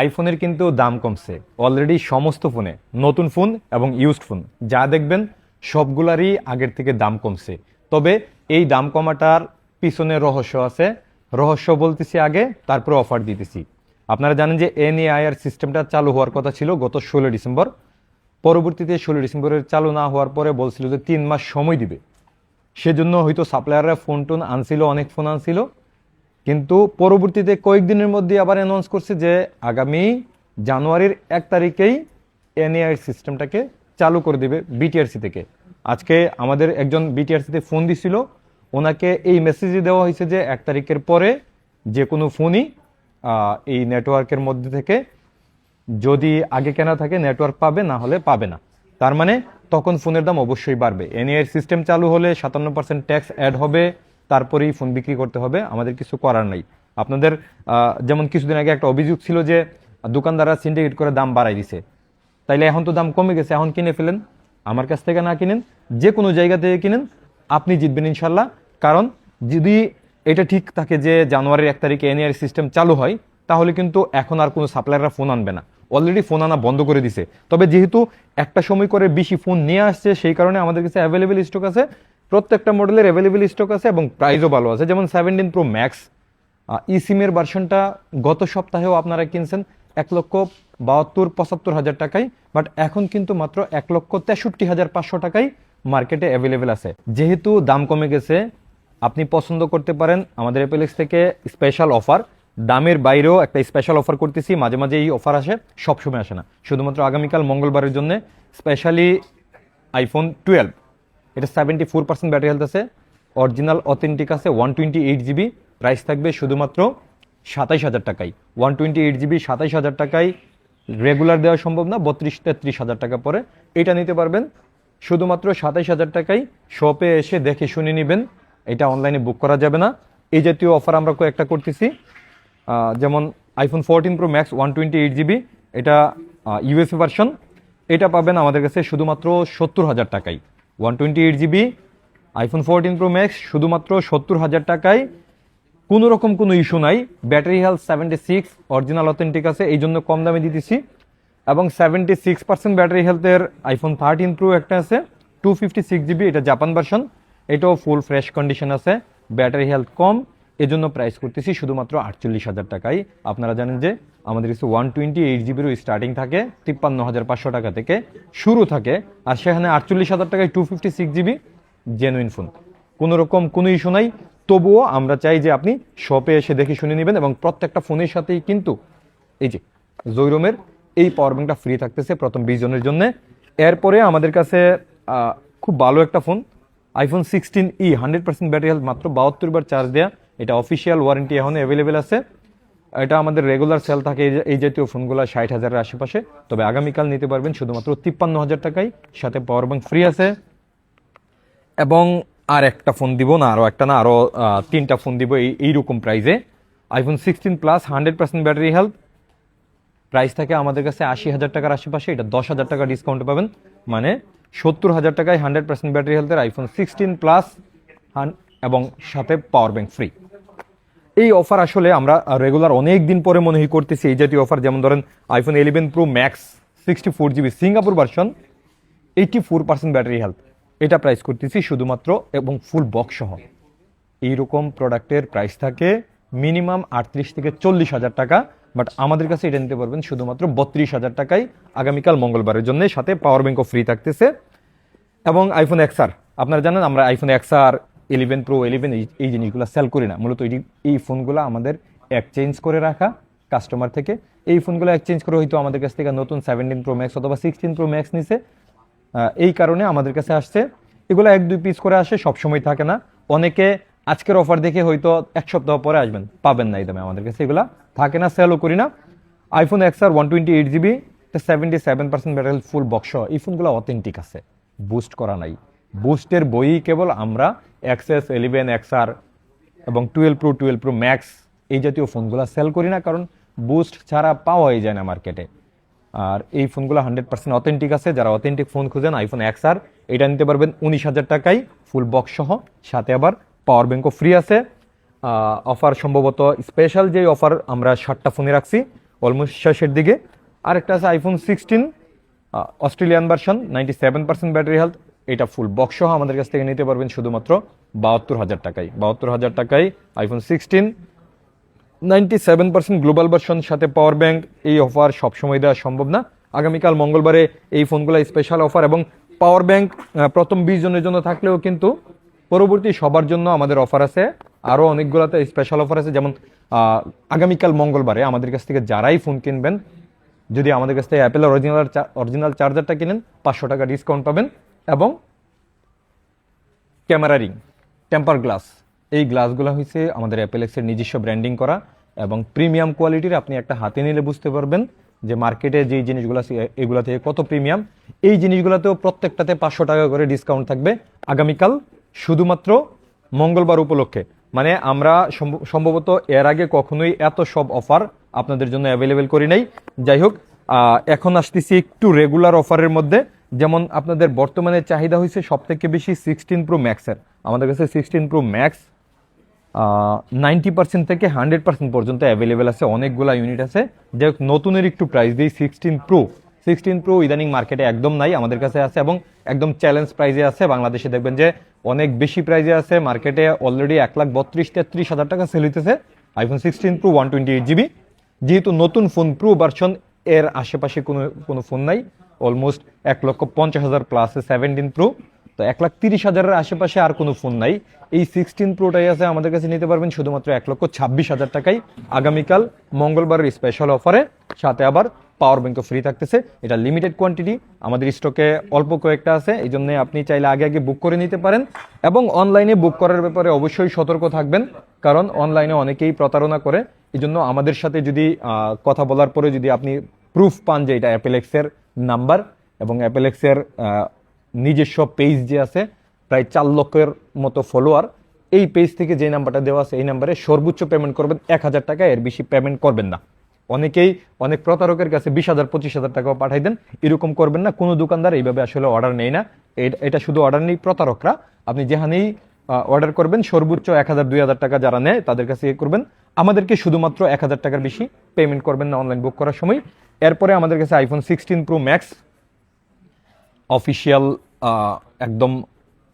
আইফোনের কিন্তু দাম কমছে। অলরেডি সমস্ত ফোনে, নতুন ফোন এবং ইউজড ফোন যা দেখবেন, সবগুলারই আগের থেকে দাম কমছে। তবে এই দাম কমাটার পিছনে রহস্য আছে। রহস্য বলতেছি আগে, তারপরে অফার দিতেছি। আপনারা জানেন যে এনএআইআর সিস্টেমটা চালু হওয়ার কথা ছিল গত ষোলো ডিসেম্বর। পরবর্তীতে ষোলো ডিসেম্বরের চালু না হওয়ার পরে বলছিল যে তিন মাস সময় দিবে। সেজন্য হয়তো সাপ্লায়াররা ফোন টোন আনছিল, অনেক ফোন আনছিল। কিন্তু পরবর্তীতে কয়েকদিনের মধ্যে আবার অ্যানাউন্স করছে যে আগামী জানুয়ারির এক তারিখেই এনএআই সিস্টেমটাকে চালু করে দেবে বিটিআরসি থেকে। আজকে আমাদের একজন বিটিআরসিতে ফোন দিছিল, ওনাকে এই মেসেজই দেওয়া হয়েছে যে এক তারিখের পরে যে কোনো ফোনই এই নেটওয়ার্কের মধ্যে থেকে যদি আগে কেনা থাকে নেটওয়ার্ক পাবে, না হলে পাবে না। তার মানে তখন ফোনের দাম অবশ্যই বাড়বে। এনএআই সিস্টেম চালু হলে সাতান্ন পার্সেন্ট ট্যাক্স অ্যাড হবে তারপরেই ফোন বিক্রি করতে হবে, আমাদের কিছু করার নাই। আপনাদের যেমন কিছুদিন আগে একটা অভিযোগ ছিল যে দোকানদাররা সিন্ডিকেট করে দাম বাড়াই দিছে। তাইলে এখন তো দাম কমে গেছে, এখন কিনে ফেলেন। আমার কাছ থেকে না কিনেন, যে কোনো জায়গা থেকে কিনেন, আপনি জিতবেন ইনশাল্লাহ। কারণ যদি এটা ঠিক থাকে যে জানুয়ারির এক তারিখে এনআর সিস্টেম চালু হয়, তাহলে কিন্তু এখন আর কোনো সাপ্লায়াররা ফোন আনবে না। অলরেডি ফোন আনা বন্ধ করে দিছে। তবে যেহেতু একটা সময় করে বেশি ফোন নিয়ে আসছে, সেই কারণে আমাদের কাছে অ্যাভেলেবেল স্টক আছে। প্রত্যেকটা মডেলের অ্যাভেলেবেল স্টক আছে এবং প্রাইসও ভালো আছে। যেমন সেভেন্টিন প্রো ম্যাক্স ই সিমের ভার্সনটা গত সপ্তাহেও আপনারা কিনছেন এক লক্ষ বাহাত্তর, পঁচাত্তর হাজার টাকায় বাট এখন কিন্তু মাত্র এক লক্ষ তেষট্টি হাজার পাঁচশো টাকায় মার্কেটে অ্যাভেলেবেল আছে। যেহেতু দাম কমে গেছে, আপনি পছন্দ করতে পারেন আমাদের অ্যাপেলেক্স থেকে স্পেশাল অফার দামের বাইরেও একটা স্পেশাল অফার করতেছি, মাঝে মাঝে এই অফার আসে, সবসময় আসে না। শুধুমাত্র আগামীকাল মঙ্গলবারের জন্য স্পেশালি আইফোন টুয়েলভ এটা seventy four percent battery health আছে। অরিজিনাল অথেন্টিক আছে one twenty eight GB price থাকবে শুধুমাত্র সাতাইশ হাজার টাকায়। ওয়ান টোয়েন্টি এইট জিবি সাতাইশ হাজার টাকায়। রেগুলার দেওয়া সম্ভব না, বত্রিশ তেত্রিশ হাজার টাকা পরে। এটা নিতে পারবেন শুধুমাত্র সাতাইশ হাজার টাকায়। শপে এসে দেখে শুনে নেবেন, এটা অনলাইনে বুক করা যাবে না। এই জাতীয় অফার আমরা কয়েকটা করতেছি। যেমন iPhone fourteen pro max one twenty eight GB এটা ইউএসএ ভার্সন এটা পাবেন আমাদের কাছে শুধুমাত্র সত্তর হাজার টাকায়। One twenty eight GB iPhone fourteen pro max শুধুমাত্র সত্তর হাজার টাকায়। কোনো রকম কোনো ইস্যু নাই। Battery health seventy six original authentic আছে, এই জন্য কম দামে দিতেছি। এবং সেভেন্টি সিক্স পার্সেন্ট ব্যাটারি হেলথের আইফোন থার্টিন প্রো একটা আছে টু ফিফটি সিক্স জিবি এটা জাপান ভার্সন এটাও ফুল ফ্রেশ কন্ডিশন আছে ব্যাটারি হেলথ কম, এজন্য প্রাইস করতেছি শুধুমাত্র আটচল্লিশ হাজার টাকায়। আপনারা জানেন যে আমাদের কাছে ওয়ান টোয়েন্টি এইট জিবিরও স্টার্টিং থাকে, তিপ্পান্ন হাজার পাঁচশো টাকা থেকে শুরু থাকে, আর সেখানে আটচল্লিশ হাজার টাকায় two fifty six GB genuine phone কোনো রকম কোনো ইস্যু নাই, তবুও আমরা চাই যে আপনি শপে এসে দেখে শুনে নেবেন এবং প্রত্যেকটা ফোনের সাথেই কিন্তু এই যে জৈরমের এই পাওয়ার ব্যাংকটা ফ্রি থাকতেছে প্রথম বিশ জনের জন্য। এরপরে আমাদের কাছে খুব ভালো একটা phone iPhone sixteen E hundred percent battery health মাত্র বাহাত্তর বার চার্জ দেওয়া এটা অফিসিয়াল ওয়ারেন্টি এখন অ্যাভেলেবেল আছে। এটা আমাদের রেগুলার সেল থাকে এই জাতীয় ফোনগুলো ষাট হাজারের আশেপাশে। তবে আগামীকাল নিতে পারবেন শুধুমাত্র তিপ্পান্ন হাজার টাকায়। সাথে পাওয়ার ব্যাংক ফ্রি আছে। এবং আর একটা ফোন দিব না আরও একটা না আরও তিনটা ফোন দিব এই এইরকম প্রাইজে iPhone sixteen plus hundred percent battery health price থাকে আমাদের কাছে আশি হাজার টাকার আশেপাশে, এটা দশ হাজার টাকা ডিসকাউন্ট পাবেন। মানে সত্তর হাজার টাকায় হান্ড্রেড পার্সেন্ট ব্যাটারি হেলথের আইফোন সিক্সটিন প্লাস এবং সাথে পাওয়ার ব্যাংক ফ্রি এই অফার আসলে আমরা রেগুলার অনেক দিন পরে মনে করতেছি। এই জাতীয় অফার যেমন ধরেন iPhone eleven pro max sixty four GB Singapore version eighty four percent battery health এটা প্রাইস করতেছি শুধুমাত্র এবং ফুল বক্স সহ। এইরকম প্রোডাক্টের প্রাইস থাকে মিনিমাম আটত্রিশ থেকে চল্লিশ হাজার টাকা বাট আমাদের কাছে এটা নিতে পারবেন শুধুমাত্র বত্রিশ হাজার টাকায় আগামীকাল মঙ্গলবারের জন্য। সাথে পাওয়ার ব্যাংকও ফ্রি থাকতেছে। এবং আইফোন এক্সআর আপনারা জানেন আমরা iPhone X R eleven pro eleven এই জিনিসগুলো সেল করি না। মূলত এই ফোনগুলো আমাদের এক্সচেঞ্জ করে রাখা কাস্টমার থেকে। এই ফোনগুলো এক্সচেঞ্জ করে হয়তো আমাদের কাছ থেকে নতুন সেভেন্টিন প্রো ম্যাক্স অথবা সিক্সটিন প্রো ম্যাক্স নিছে। এই কারণে আমাদের কাছে আসছে। এগুলো এক দুই পিস করে আসে, সবসময় থাকে না। অনেকে আজকের অফার দেখে হয়তো এক সপ্তাহ পরে আসবেন, পাবেন না এই দামে। আমাদের কাছে এগুলা থাকে না সেলও করি না। IPhone X R one twenty eight GB seventy seven percent battery full box এই ফোনগুলো অথেন্টিক আছে। বুস্ট করা নাই। বুস্টের বই কেবল আমরা এক্সএস ইলেভেন এক্স আর এবং twelve pro twelve pro max এই জাতীয় ফোনগুলো সেল করি না, কারণ বুস্ট ছাড়া পাওয়াই যায় না মার্কেটে আর এই ফোনগুলো হান্ড্রেড পার্সেন্ট অথেন্টিক আছে, যারা অথেন্টিক ফোন খুঁজেন আইফোন এক্স আর এটা নিতে পারবেন উনিশ হাজার টাকায় ফুল বক্স সহ। সাথে আবার পাওয়ার ব্যাঙ্কও ফ্রি আছে। অফার সম্ভবত স্পেশাল যে অফার আমরা ষাটটা ফোনে রাখছি অলমোস্ট শেষের দিকে। আরেকটা আছে iPhone sixteen Australian version ninety seven percent battery health এটা ফুল বক্স সহ আমাদের কাছ থেকে নিতে পারবেন শুধুমাত্র বাহাত্তর হাজার টাকায়। বাহাত্তর হাজার টাকায় iPhone sixteen ninety seven percent global version সাথে পাওয়ার ব্যাঙ্ক এই অফার সবসময় দেওয়া সম্ভব না। আগামীকাল মঙ্গলবারে এই ফোনগুলো স্পেশাল অফার এবং পাওয়ার ব্যাঙ্ক প্রথম বিশ জনের জন্য থাকলেও কিন্তু পরবর্তী সবার জন্য আমাদের অফার আছে। আরও অনেকগুলোতে স্পেশাল অফার আছে, যেমন আগামীকাল মঙ্গলবারে আমাদের কাছ থেকে যারাই ফোন কিনবেন, যদি আমাদের কাছ থেকে অ্যাপেলের অরিজিনাল অরিজিনাল চার্জারটা কিনেন, পাঁচশো টাকা ডিসকাউন্ট পাবেন। এবং ক্যামেরা রিং, টেম্পার গ্লাস। এই গ্লাসগুলো হচ্ছে আমাদের অ্যাপেলেক্সের নিজস্ব ব্র্যান্ডিং করা এবং প্রিমিয়াম কোয়ালিটির আপনি একটা হাতে নিলে বুঝতে পারবেন যে মার্কেটে যেই জিনিসগুলো এগুলো থেকে কত প্রিমিয়াম। এই জিনিসগুলোতেও প্রত্যেকটাতে পাঁচশো টাকা করে ডিসকাউন্ট থাকবে। আগামীকাল শুধুমাত্র মঙ্গলবার উপলক্ষে। মানে আমরা সম্ভ- সম্ভবত এর আগে কখনোই এত সব অফার আপনাদের জন্য অ্যাভেলেবেল করি নাই। যাই হোক এখন আসতেছি একটু রেগুলার অফারের মধ্যে। যেমন আপনাদের বর্তমানে চাহিদা হয়েছে সব থেকে বেশি সিক্সটিন প্রো ম্যাক্সের আমাদের কাছে sixteen pro max ninety percent থেকে হান্ড্রেড পার্সেন্ট পর্যন্ত অ্যাভেলেবেল আছে, অনেকগুলা ইউনিট আছে। যাই হোক, নতুনের একটু প্রাইস দিই সিক্সটিন প্রো সিক্সটিন প্রো ইদানিং মার্কেটে একদম নাই, আমাদের কাছে আছে এবং একদম চ্যালেঞ্জ প্রাইজে আছে। বাংলাদেশে দেখবেন যে অনেক বেশি প্রাইজে আছে। মার্কেটে অলরেডি এক লাখ বত্রিশ, তেত্রিশ হাজার টাকা সেল হইতেছে। IPhone sixteen pro one twenty eight GB যেহেতু নতুন ফোন প্রো ভার্সন এর আশেপাশে কোনো কোনো ফোন নাই অলমোস্ট এক লক্ষ পঞ্চাশ হাজার প্লাস সেভেন্টিন প্রো তো এক লাখ তিরিশ হাজারের আশেপাশে আর কোনো ফোন নাই। এই সিক্সটিন প্রোটাই আছে আমাদের কাছে নিতে পারবেন শুধুমাত্র এক লক্ষ ছাব্বিশ হাজার টাকায়। আগামীকাল মঙ্গলবারের স্পেশাল অফারে সাথে আবার পাওয়ার ব্যাংকও ফ্রি থাকতেছে। এটা লিমিটেড কোয়ান্টিটি আমাদের স্টকে অল্প কয়েকটা আছে, এই জন্য আপনি চাইলে আগে আগে বুক করে নিতে পারেন। এবং অনলাইনে বুক করার ব্যাপারে অবশ্যই সতর্ক থাকবেন, কারণ অনলাইনে অনেকেই প্রতারণা করে। এই জন্য আমাদের সাথে যদি কথা বলার পরে যদি আপনি প্রুফ পান যে এটা অ্যাপেলেক্সের নাম্বার এবং অ্যাপেলেক্সের নিজস্ব পেজ যে আছে, প্রায় চার লক্ষের মতো ফলোয়ার এই পেজ থেকে যে নাম্বারটা দেওয়া আছে, এই নাম্বারে সর্বোচ্চ পেমেন্ট করবেন এক হাজার টাকা, এর বেশি পেমেন্ট করবেন না। অনেকেই অনেক প্রতারকের কাছে বিশ হাজার, পঁচিশ হাজার টাকাও পাঠাই দেন, এরকম করবেন না, কোনো দোকানদার এইভাবে আসলে অর্ডার নেই না। এটা শুধু অর্ডার নেই, প্রতারকরা। আপনি যেখানেই অর্ডার করবেন, সর্বোচ্চ এক হাজার, দুই হাজার টাকা যারা নেয়, তাদের কাছে ইয়ে করবেন। আমাদেরকে শুধুমাত্র এক হাজার টাকার বেশি পেমেন্ট করবেন না অনলাইন বুক করার সময়। এরপরে আমাদের কাছে iPhone sixteen pro max official একদম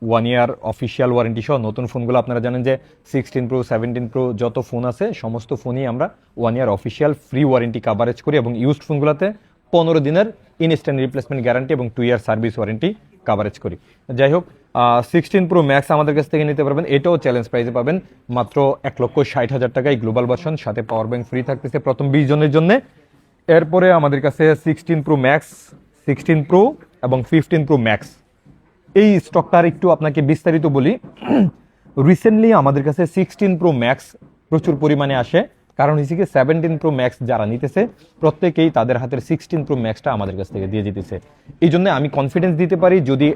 ওয়ান ইয়ার অফিসিয়াল ওয়ারেন্টি সহ নতুন ফোনগুলো আপনারা জানেন যে সিক্সটিন প্রো সেভেন্টিন প্রো যত ফোন আছে, সমস্ত ফোনই আমরা one year official free warranty coverage করি এবং ইউজড ফোনগুলোতে পনেরো দিনের ইনস্ট্যান্ট রিপ্লেসমেন্ট গ্যারান্টি এবং two year service warranty coverage করি। যাই হোক সিক্সটিন প্রো ম্যাক্স আমাদের কাছ থেকে নিতে পারবেন। এটাও চ্যালেঞ্জ প্রাইসে পাবেন মাত্র এক লক্ষ ষাট হাজার টাকায় গ্লোবাল ভার্সন সাথে পাওয়ার ব্যাংক ফ্রি থাকতেছে প্রথম বিশ জনের জন্য। এরপরে আমাদের কাছে sixteen pro max sixteen pro এবং ফিফটিন প্রো ম্যাক্স এই স্টকটার একটু আপনাকে বিস্তারিত বলি। রিসেন্টলি আমাদের কাছে সিক্সটিন প্রো ম্যাক্স প্রচুর পরিমাণে আসে। কারণ কি সেভেন্টিন প্রো ম্যাক্স যারা নিতেছে, প্রত্যেকেই তাদের হাতের সিক্সটিন প্রো ম্যাক্সটা আমাদের কাছ থেকে দিয়ে দিতেছে। এই জন্য আমি কনফিডেন্স দিতে পারি, যদি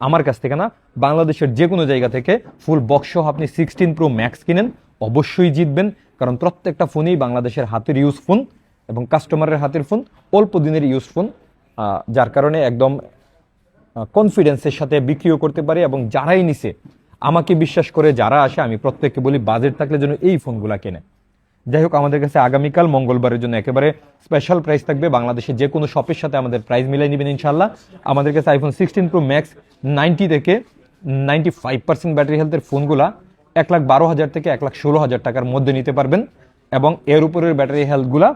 আমার কাছ থেকে না, বাংলাদেশের যে কোনো জায়গা থেকে ফুল বক্স আপনি সিক্সটিন প্রো ম্যাক্স কিনেন, অবশ্যই জিতবেন। কারণ প্রত্যেকটা ফোনই বাংলাদেশের হাতের ইউজ ফোন এবং কাস্টমারের হাতের ফোন অল্প দিনের ইউজ ফোন যার কারণে একদম কনফিডেন্সের সাথে বিক্রিও করতে পারি এবং যারাই নিছে, আমাকে বিশ্বাস করে যারা আসে, আমি প্রত্যেককে বলি বাজেট থাকলে যেন এই ফোনগুলা কেনে। যাই হোক, আমাদের কাছে আগামীকাল, মঙ্গলবারের জন্য একেবারে স্পেশাল প্রাইস থাকবে। বাংলাদেশে যে কোনো শপের সাথে আমাদের প্রাইস মিলাই নেবেন ইনশাল্লাহ আমাদের কাছে iPhone sixteen pro max ninety থেকে নাইনটি ফাইভ পার্সেন্ট ব্যাটারি হেলথের ফোনগুলা এক লাখ বারো হাজার থেকে এক লাখ ষোলো হাজার টাকার মধ্যে নিতে পারবেন এবং এর উপরের ব্যাটারি হেলথগুলা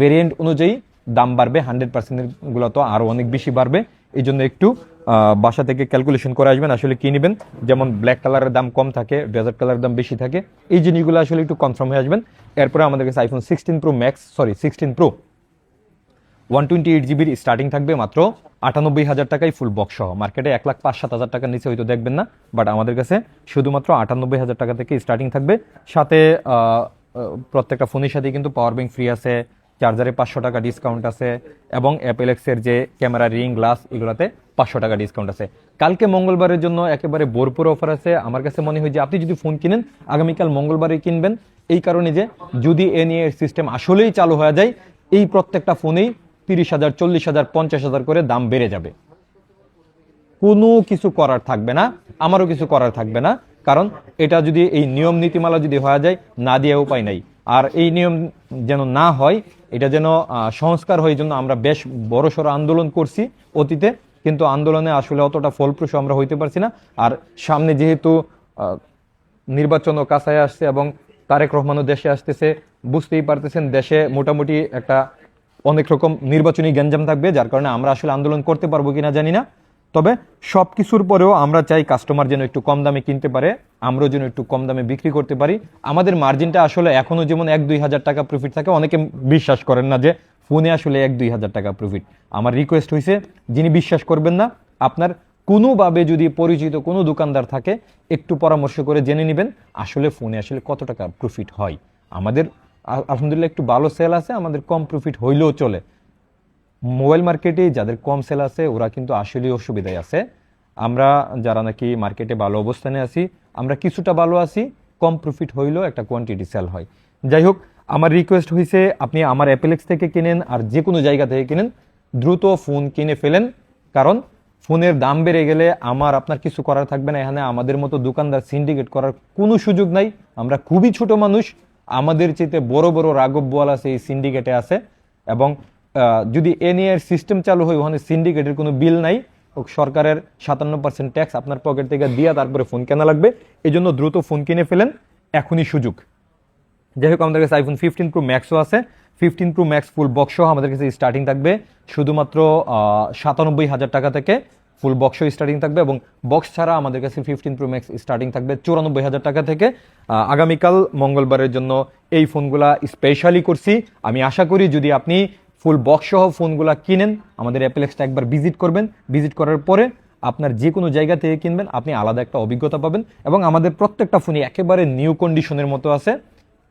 ভেরিয়েন্ট অনুযায়ী দাম বাড়বে হান্ড্রেড পার্সেন্টগুলো তো আরও অনেক বেশি বাড়বে। এই জন্য একটু বাসা থেকে ক্যালকুলেশন করে আসবেন, আসলে কি নেবেন। যেমন ব্ল্যাক কালারের দাম কম থাকে ডেজার্ট কালারের দাম বেশি থাকে। এই জিনিসগুলো আসলে একটু কনফার্ম হয়ে আসবেন। এরপরে আমাদের কাছে iPhone sixteen pro max sorry sixteen pro one twenty eight জিবির স্টার্টিং থাকবে মাত্র আটানব্বই হাজার টাকায় ফুল বক্স সহ। মার্কেটে এক লাখ পাঁচ, সাত হাজার টাকার নিচে হয়তো দেখবেন না বাট আমাদের কাছে শুধুমাত্র আটানব্বই হাজার টাকা থেকে স্টার্টিং থাকবে। সাথে প্রত্যেকটা ফোনের সাথে কিন্তু পাওয়ার ব্যাংক ফ্রি আছে। চার্জারে পাঁচশো টাকা ডিসকাউন্ট আছে এবং অ্যাপেলেক্সের যে ক্যামেরা রিং গ্লাস এগুলোতে পাঁচশো টাকা ডিসকাউন্ট আছে। কালকে মঙ্গলবারের জন্য একেবারে ভরপুর অফার আছে। আমার কাছে মনে হয় যে আপনি যদি ফোন কিনেন, আগামীকাল মঙ্গলবারে কিনবেন। এই কারণে যে যদি এ নিয়ে সিস্টেম আসলেই চালু হয়ে যায়, এই প্রত্যেকটা ফোনেই তিরিশ হাজার, চল্লিশ হাজার, পঞ্চাশ হাজার করে দাম বেড়ে যাবে। কোনো কিছু করার থাকবে না, আমারও কিছু করার থাকবে না, কারণ এটা যদি এই নিয়ম নীতিমালা যদি হওয়া যায়, না দিয়ে উপায় নাই। আর এই নিয়ম যেন না হয় এটা যেন সংস্কার হয় জন্য আমরা বেশ বড়সড় আন্দোলন করছি অতীতে, কিন্তু আন্দোলনে আসলে অতটা ফলপ্রসূ আমরা হইতে পারছি না। আর সামনে যেহেতু নির্বাচন নির্বাচনও কাছায় আসছে এবং তারেক রহমানও দেশে আসতেছে, বুঝতেই পারতেছেন দেশে মোটামুটি একটা অনেক রকম নির্বাচনী গ্যাঞ্জাম থাকবে, যার কারণে আমরা আসলে আন্দোলন করতে পারব কিনা জানি না। তবে সব কিছুর পরেও আমরা চাই কাস্টমার যেন একটু কম দামে কিনতে পারে, আমরাও যেন একটু কম দামে বিক্রি করতে পারি। আমাদের মার্জিনটা আসলে এখনও যেমন এক দুই হাজার টাকা প্রফিট থাকে, অনেকে বিশ্বাস করেন না যে ফোনে আসলে এক দুই হাজার টাকা প্রফিট আমার রিকোয়েস্ট হয়েছে যিনি বিশ্বাস করবেন না, আপনার কোনোভাবে যদি পরিচিত কোনো দোকানদার থাকে, একটু পরামর্শ করে জেনে নেবেন, আসলে ফোনে আসলে কত টাকা প্রফিট হয়। আমাদের আল- আলহামদুলিল্লাহ একটু ভালো সেল আছে, আমাদের কম প্রফিট হইলেও চলে। মোবাইল মার্কেটে যাদের কম সেল আছে, ওরা কিন্তু আসলেই অসুবিধায় আছে। আমরা যারা নাকি মার্কেটে ভালো অবস্থানে আছি, আমরা কিছুটা ভালো আছি, কম প্রফিট হইলেও একটা কোয়ান্টিটি সেল হয়। যাই হোক, আমার রিকোয়েস্ট হয়েছে আপনি আমার অ্যাপেলেক্স থেকে কিনেন আর যে কোনো জায়গা থেকে কিনেন, দ্রুত ফোন কিনে ফেলেন। কারণ ফোনের দাম বেড়ে গেলে আমার, আপনার কিছু করার থাকবে না। এখানে আমাদের মতো দোকানদার সিন্ডিকেট করার কোনো সুযোগ নাই। আমরা খুবই ছোট মানুষ, আমাদের চেয়ে বড় বড় রাগব বোয়াল আছে এই সিন্ডিকেটে আছে। এবং যদি এ নিয়ে সিস্টেম চালু হয়, ওখানে সিন্ডিকেটের কোনো বিল নাই সরকারের সাতান্ন পার্সেন্ট ট্যাক্স আপনার পকেট থেকে দিয়া তারপরে ফোন কেনা লাগবে। এই জন্য দ্রুত ফোন কিনে ফেলেন, এখনই সুযোগ। যাই হোক, আমাদের কাছে আইফোন ফিফটিন প্রো ম্যাক্সও আছে। ফিফটিন প্রো ম্যাক্স ফুল বক্সও আমাদের কাছে স্টার্টিং থাকবে। শুধুমাত্র সাতানব্বই হাজার টাকা থেকে ফুল বক্সও স্টার্টিং থাকবে এবং বক্স ছাড়া আমাদের কাছে ফিফটিন প্রো ম্যাক্স স্টার্টিং থাকবে চুরানব্বই হাজার টাকা থেকে। আগামীকাল মঙ্গলবারের জন্য এই ফোনগুলা স্পেশালি করছি। আমি আশা করি যদি আপনি ফুল বক্স সহ ফোনগুলা কিনেন, আমাদের অ্যাপেলেক্সটা একবার ভিজিট করবেন। ভিজিট করার পরে আপনার যে কোনো জায়গা থেকে কিনবেন, আপনি আলাদা একটা অভিজ্ঞতা পাবেন এবং আমাদের প্রত্যেকটা ফোনই একেবারে নিউ কন্ডিশনের মতো আছে।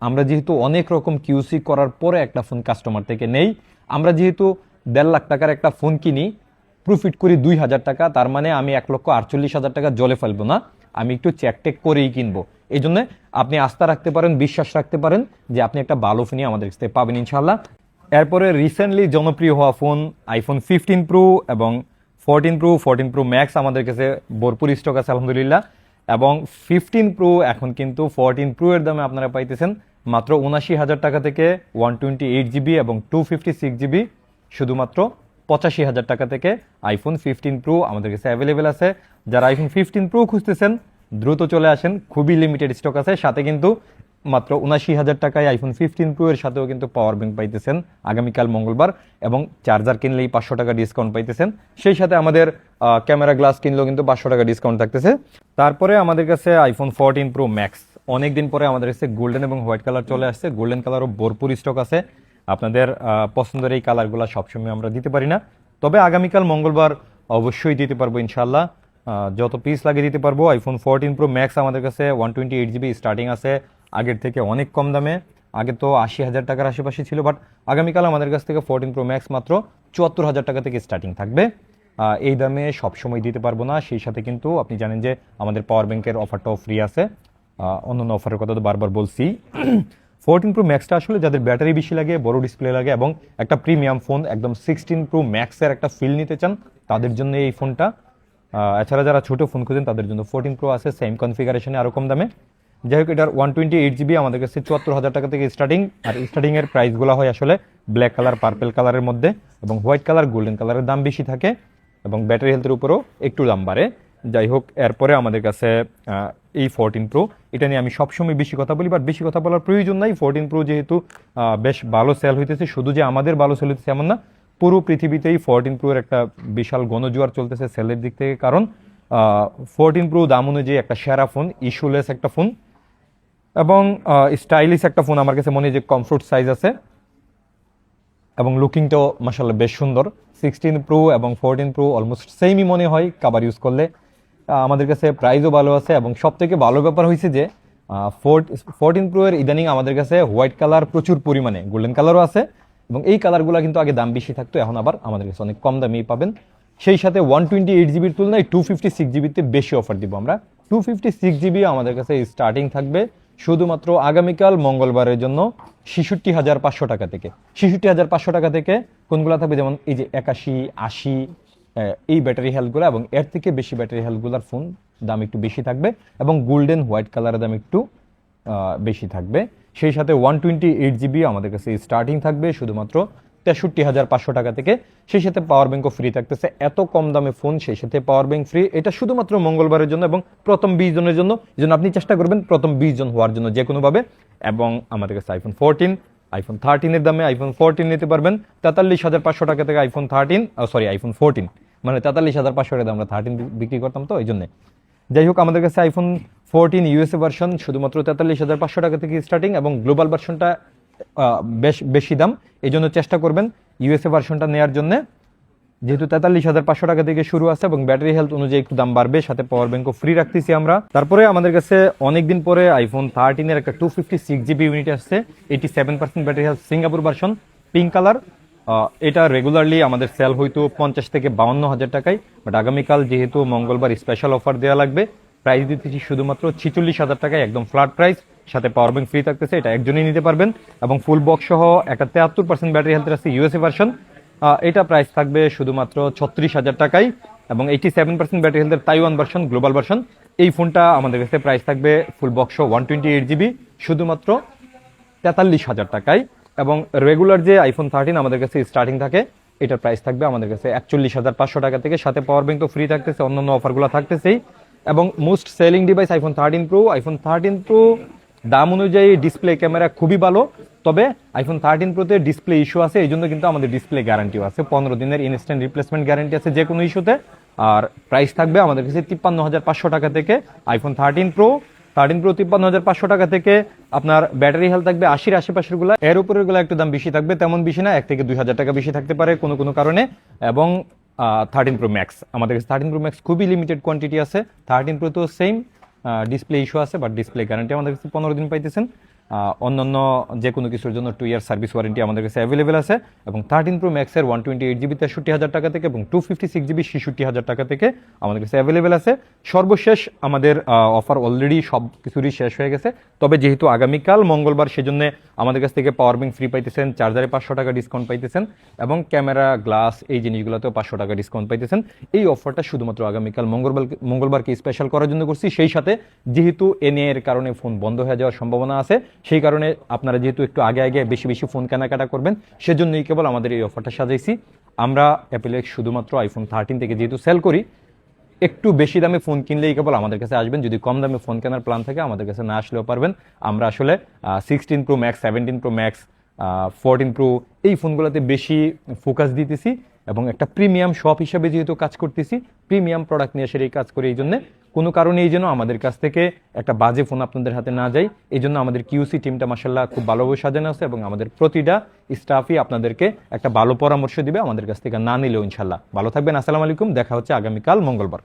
আমরা যেহেতু অনেক রকম কিউসি করার পরে একটা ফোন কাস্টমার থেকে নেই, আমরা যেহেতু দেড় লাখ টাকার একটা ফোন কিনি প্রফিট করি দুই হাজার টাকা, তার মানে আমি এক লক্ষ আটচল্লিশ হাজার টাকা জলে ফেলব না, আমি একটু চেক টেক করেই কিনবো। এই জন্য আপনি আস্থা রাখতে পারেন, বিশ্বাস রাখতে পারেন যে আপনি একটা ভালো ফোনই আমাদের কাছ থেকে পাবেন ইনশাল্লাহ এরপরে রিসেন্টলি জনপ্রিয় হওয়া ফোন আইফোন ফিফটিন প্রো এবং fourteen pro fourteen pro max আমাদের কাছে ভরপুর স্টক আছে, আলহামদুলিল্লাহ। এবং ফিফটিন প্রো এখন কিন্তু ফোরটিন প্রো এর দামে আপনারা পাইতেছেন মাত্র উনাশি হাজার টাকা থেকে ওয়ান টোয়েন্টি এইট জিবি এবং টু ফিফটি সিক্স জিবি শুধুমাত্র পঁচাশি হাজার টাকা থেকে আইফোন ফিফটিন প্রো আমাদের কাছে অ্যাভেলেবেল আছে। যারা আইফোন ফিফটিন প্রো খুঁজতেছেন, দ্রুত চলে আসেন, খুবই লিমিটেড স্টক আছে। সাথে কিন্তু মাত্র উনাশি হাজার টাকায় আইফোন ফিফটিন প্রো এর সাথেও কিন্তু পাওয়ার ব্যাংক পাইতেছেন আগামীকাল মঙ্গলবার এবং চার্জার কিনলেই পাঁচশো টাকা ডিসকাউন্ট পাইতেছেন। সেই সাথে আমাদের ক্যামেরা গ্লাস কিনলেও কিন্তু পাঁচশো টাকা ডিসকাউন্ট থাকতেছে। তারপরে আমাদের কাছে আইফোন ফোরটিন প্রো ম্যাক্স অনেকদিন পরে আমাদের কাছে গোল্ডেন এবং হোয়াইট কালার চলে আসছে। গোল্ডেন কালারও ভরপুর স্টক আছে। আপনাদের পছন্দের এই কালারগুলো সবসময় আমরা দিতে পারি না। তবে আগামীকাল মঙ্গলবার অবশ্যই দিতে পারব ইনশাল্লাহ যত পিস লাগিয়ে দিতে পারব আইফোন ফোরটিন প্রো ম্যাক্স আমাদের কাছে one twenty eight GB starting আছে। আগের থেকে অনেক কম দামে। আগে তো আশি হাজার টাকার আশেপাশে ছিল বাট আগামীকাল আমাদের কাছ থেকে ফোরটিন প্রো ম্যাক্স মাত্র চুয়াত্তর হাজার টাকা থেকে স্টার্টিং থাকবে। এই দামে সবসময় দিতে পারব না সেই সাথে কিন্তু আপনি জানেন যে আমাদের পাওয়ার ব্যাংকের অফারটাও ফ্রি আছে। আহ, অন্যান্য অফারের কথা তো বারবার বলছি। ফোরটিন প্রো ম্যাক্সটা আসলে যাদের ব্যাটারি বেশি লাগে বড় ডিসপ্লে লাগে এবং একটা প্রিমিয়াম ফোন একদম সিক্সটিন প্রো ম্যাক্সের একটা ফিল নিতে চান তাদের জন্য এই ফোনটা এছাড়া যারা ছোটো ফোন খুঁজেন তাদের জন্য ফোরটিন প্রো আছে সেম কনফিগারেশনে আরও কম দামে। যাই হোক এটার ওয়ান টোয়েন্টি এইট জিবি আমাদের কাছে চুয়াত্তর হাজার টাকা থেকে স্টার্টিং আর স্টার্টিং এর প্রাইসগুলো হয় আসলে ব্ল্যাক কালার পার্পেল কালারের মধ্যে এবং হোয়াইট কালার গোল্ডেন কালারের দাম বেশি থাকে এবং ব্যাটারি হেলথের উপরও একটু দাম বাড়ে। যাই হোক এরপরে আমাদের কাছে এই ফোরটিন প্রো এটা নিয়ে আমি সবসময় বেশি কথা বলি বাট বেশি কথা বলার প্রয়োজন নাই। ফোরটিন প্রো যেহেতু বেশ ভালো সেল হইতেছে, শুধু যে আমাদের ভালো সেল হইতেছে এমন না, পুরো পৃথিবীতেই ফোরটিন প্রো এর একটা বিশাল গণজোয়ার চলতেছে সেলের দিক থেকে। কারণ ফোরটিন প্রো দাম অনুযায়ী একটা সেরা ফোন ইস্যুলেস একটা ফোন এবং স্টাইলিশ একটা ফোন আমার কাছে মনে হয় যে কমফোর্ট সাইজ আছে। এবং লুকিংটাও মাসাল্লাহ বেশ সুন্দর। সিক্সটিন প্রো এবং ফোরটিন প্রো অলমোস্ট সেমই মনে হয় কাবার ইউজ করলে। আমাদের কাছে প্রাইসও ভালো আছে এবং সব থেকে ভালো ব্যাপার হয়েছে যে ফোরটিন প্রো এর ইদানিং আমাদের কাছে হোয়াইট কালার প্রচুর পরিমাণে গোল্ডেন কালারও আছে এবং এই কালারগুলো কিন্তু আগে দাম বেশি থাকতো, এখন আবার আমাদের কাছে অনেক কম দামেই পাবেন। সেই সাথে ওয়ান টোয়েন্টি এইট জিবির তুলনায় টু ফিফটি সিক্স জিবিতে বেশি অফার দিব আমরা। টু ফিফটি সিক্স জিবি আমাদের কাছে স্টার্টিং থাকবে। শুধুমাত্র আগামীকাল মঙ্গলবারের জন্য ছেষট্টি হাজার পাঁচশো টাকা থেকে। ছেষট্টি হাজার পাঁচশো টাকা থেকে কোনগুলো থাকবে? যেমন এই যে একাশি, আশি এই ব্যাটারি হেলথগুলো এবং এর থেকে বেশি ব্যাটারি হেলথগুলোর ফোন দাম একটু বেশি থাকবে এবং গোল্ডেন হোয়াইট কালারের দাম একটু বেশি থাকবে। সেই সাথে ওয়ান টোয়েন্টি এইট জিবি আমাদের কাছে স্টার্টিং থাকবে শুধুমাত্র তেষট্টি হাজার পাঁচশো টাকা থেকে সেই সাথে পাওয়ার ব্যাঙ্কও ফ্রি থাকতেছে। এত কম দামে ফোন সেই সাথে পাওয়ার ব্যাঙ্ক ফ্রি এটা শুধুমাত্র মঙ্গলবারের জন্য এবং প্রথম বিশ জনের জন্য। এই জন্য আপনি চেষ্টা করবেন প্রথম বিশ জন হওয়ার জন্য যে কোনোভাবে। এবং আমাদের কাছে আইফোন ফোরটিন আইফোন থার্টিনের দামে আইফোন ফোরটিন নিতে পারবেন। তেতাল্লিশ হাজার পাঁচশো টাকা থেকে iPhone thirteen sorry iPhone fourteen মানে তেতাল্লিশ হাজার পাঁচশো টাকা আমরা থার্টিন বিক্রি করতাম তো, এই জন্যে। যাই হোক, আমাদের কাছে আইফোন ফোরটিন ইউএসএ ভার্সন শুধুমাত্র তেতাল্লিশ হাজার পাঁচশো টাকা থেকে স্টার্টিং এবং গ্লোবাল ভার্সনটা বেশ, বেশি দাম। এই জন্য চেষ্টা করবেন ইউএসএ ভার্সনটা নেওয়ার জন্য। যেহেতু তেতাল্লিশ হাজার পাঁচশো টাকা থেকে শুরু আছে এবং ব্যাটারি হেলথ অনুযায়ী একটু দাম বাড়বে, সাথে পাওয়ার ব্যাঙ্কও ফ্রি রাখতেছি আমরা। তারপরে আমাদের কাছে অনেকদিন পরে আইফোন থার্টিনের একটা two fifty six GB unit আসছে। Eighty seven percent battery health Singapore version pink colour এটা রেগুলারলি আমাদের সেল হইতো পঞ্চাশ থেকে বাউন্ন হাজার টাকায়। বাট আগামীকাল যেহেতু মঙ্গলবার স্পেশাল অফার দেওয়া লাগবে প্রাইস দিতেছি শুধুমাত্র ছিচল্লিশ হাজার টাকায়, একদম ফ্ল্যাট প্রাইস সাথে পাওয়ার ব্যাঙ্ক ফ্রি থাকতেছে, এটা একজনই নিতে পারবেন। এবং ফুল বক্স সহ একটা তেহাত্তর পার্সেন্ট ব্যাটারি হেলথের আছে ইউএসএ ভার্সন এটা প্রাইস থাকবে শুধুমাত্র ছত্রিশ হাজার টাকায়। এবং এইটি সেভেন পার্সেন্ট ব্যাটারি হেলথের তাইওয়ান ভার্সন গ্লোবাল ভার্সন এই ফোনটা আমাদের কাছে প্রাইস থাকবে full box one twenty eight GB শুধুমাত্র তেতাল্লিশ হাজার টাকায়। এবং রেগুলার যে আইফোন থার্টিন আমাদের কাছে স্টার্টিং থাকে, এটার প্রাইস থাকবে আমাদের কাছে একচল্লিশ হাজার পাঁচশো টাকা থেকে। সাথে পাওয়ার ব্যাঙ্ক তো ফ্রি থাকতেছে, অন্যান্য অফারগুলো থাকতেছেই। এবং most selling device iPhone thirteen pro iPhone thirteen pro দাম অনুযায়ী ডিসপ্লে ক্যামেরা খুবই ভালো, তবে আইফোন থার্টিন প্রোতে ডিসপ্লে ইস্যু আছে এই জন্য কিন্তু আমাদের ডিসপ্লে গ্যারান্টিও আছে। পনেরো দিনের ইনস্ট্যান্ট রিপ্লেসমেন্ট গ্যারান্টি আছে যে কোনো ইস্যুতে আর প্রাইস থাকবে আমাদের কাছে তিপ্পান্ন হাজার পাঁচশো টাকা থেকে। IPhone thirteen pro thirteen pro তিপ্পান্ন হাজার পাঁচশো টাকা থেকে আপনার ব্যাটারি হেলথ থাকবে আশির আশেপাশেরগুলো। এর উপরেরগুলো একটু দাম বেশি থাকবে, তেমন বেশি না, এক থেকে দুই হাজার টাকা বেশি থাকতে পারে কোনো কোনো কারণে। এবং থার্টিন প্রো ম্যাক্স আমাদের কাছে থার্টিন প্রো ম্যাক্স খুবই লিমিটেড কোয়ান্টিটি আছে। থার্টিন প্রো তো সেম ডিসপ্লে ইস্যু আছে বাট ডিসপ্লে গ্যারান্টি আমাদের কাছে পনেরো দিন পাইতেছেন। অন্যান্য যে কোনো কিছুর জন্য টু ইয়ার সার্ভিস ওয়ারেন্টি আমাদের কাছে অ্যাভেলেবেল আছে এবং থার্টিন প্রো ম্যাক্সের ওয়ান টোয়েন্টি এইট জিবি তেষট্টি হাজার টাকা থেকে এবং টু ফিফটি সিক্স জিবি ছেষট্টি হাজার টাকা থেকে আমাদের কাছে অ্যাভেলেবেল আছে। সর্বশেষ আমাদের অফার অলরেডি সব কিছুরই শেষ হয়ে গেছে। তবে যেহেতু আগামীকাল মঙ্গলবার সেজন্য আমাদের কাছ থেকে পাওয়ার ব্যাঙ্ক ফ্রি পাইতেছেন চার্জারে পাঁচশো টাকা ডিসকাউন্ট পাইতেছেন এবং ক্যামেরা গ্লাস এই জিনিসগুলোতেও পাঁচশো টাকা ডিসকাউন্ট পাইতেছেন। এই অফারটা শুধুমাত্র আগামীকাল মঙ্গলবার, মঙ্গলবারকে স্পেশাল করার জন্য করছি। সেই সাথে যেহেতু এনএ এর কারণে ফোন বন্ধ হয়ে যাওয়ার সম্ভাবনা আছে সেই কারণে আপনারা যেহেতু একটু আগে আগে বেশি বেশি ফোন কেনাকাটা করবেন, সেজন্যই কেবল আমাদের এই অফারটা সাজাইছি। আমরা অ্যাপেলেক্স শুধুমাত্র আইফোন থার্টিন থেকে যেহেতু সেল করি, একটু বেশি দামে ফোন কিনলেই কেবল আমাদের কাছে আসবেন। যদি কম দামে ফোন কেনার প্ল্যান থাকে, আমাদের কাছে না আসলেও পারবেন। আমরা আসলে sixteen pro max seventeen pro max fourteen pro এই ফোনগুলোতে বেশি ফোকাস দিতেছি এবং একটা প্রিমিয়াম শপ হিসেবে যেহেতু কাজ করতেছি প্রিমিয়াম প্রোডাক্ট নিয়ে সেটাই কাজ করি এই জন্য। কোনো কারণেই যেন আমাদের কাছ থেকে একটা বাজে ফোন আপনাদের হাতে না যায়, এই জন্য আমাদের কিউসি টিমটা মাসাল্লাহ খুব ভালোভাবে সাজানো আছে এবং আমাদের প্রতিটা স্টাফই আপনাদেরকে একটা ভালো পরামর্শ দিবে আমাদের কাছ থেকে না নিলেও ইনশাল্লাহ ভালো থাকবেন, আসসালামু আলাইকুম, দেখা হচ্ছে আগামীকাল মঙ্গলবার।